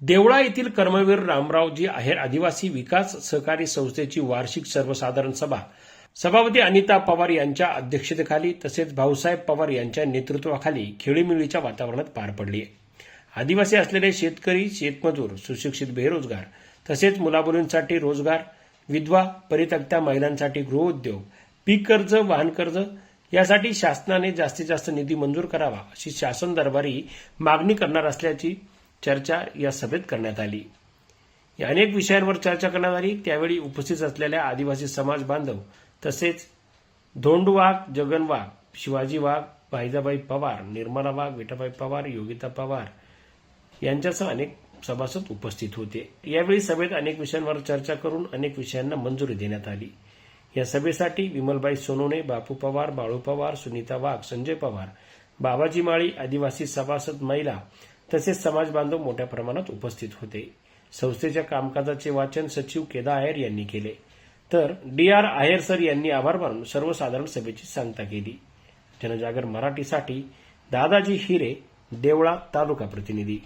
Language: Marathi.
देवळा येथील कर्मवीर रामरावजी आहेर आदिवासी विकास सहकारी संस्थेची वार्षिक सर्वसाधारण सभा. सभापती अनिता पवार यांच्या अध्यक्षतेखाली तसेच भाऊसाहेब पवार यांच्या नेतृत्वाखाली खेळीमेळीच्या वातावरणात पार पडली आहे आदिवासी असलेले शेतकरी शेतमजूर सुशिक्षित बेरोजगार तसेच मुलामुलींसाठी रोजगार विधवा परितक्त्या महिलांसाठी गृहउद्योग पीक कर्ज वाहन कर्ज यासाठी शासनाने जास्तीत जास्त निधी मंजूर करावा अशी शासन दरबारी मागणी करणार असल्याची चर्चा या सभेत करण्यात आली. या अनेक विषयांवर चर्चा करण्यात आली. त्यावेळी उपस्थित असलेल्या आदिवासी समाज बांधव तसेच धोंडू वाघ जगन वाघ शिवाजी वाघ भाईजाबाई पवार निर्मला वाघ विठाबाई पवार योगिता पवार यांच्यासह अनेक सभासद उपस्थित होते. यावेळी सभेत अनेक विषयांवर चर्चा करून अनेक विषयांना मंजुरी देण्यात आली. या सभेसाठी विमलबाई सोनोने बापू पवार बाळू पवार सुनीता वाघ संजय पवार बाबाजी माळी आदिवासी सभासद महिला तसेच समाज बांधव मोठ्या प्रमाणात उपस्थित होते. संस्थेच्या कामकाजाचे वाचन सचिव केदा आयर यांनी केले. तर डी आर आयर सर यांनी आभार मानून सर्वसाधारण सभेची सांगता केली. जनजागर मराठीसाठी दादाजी हिरे देवळा तालुका प्रतिनिधी.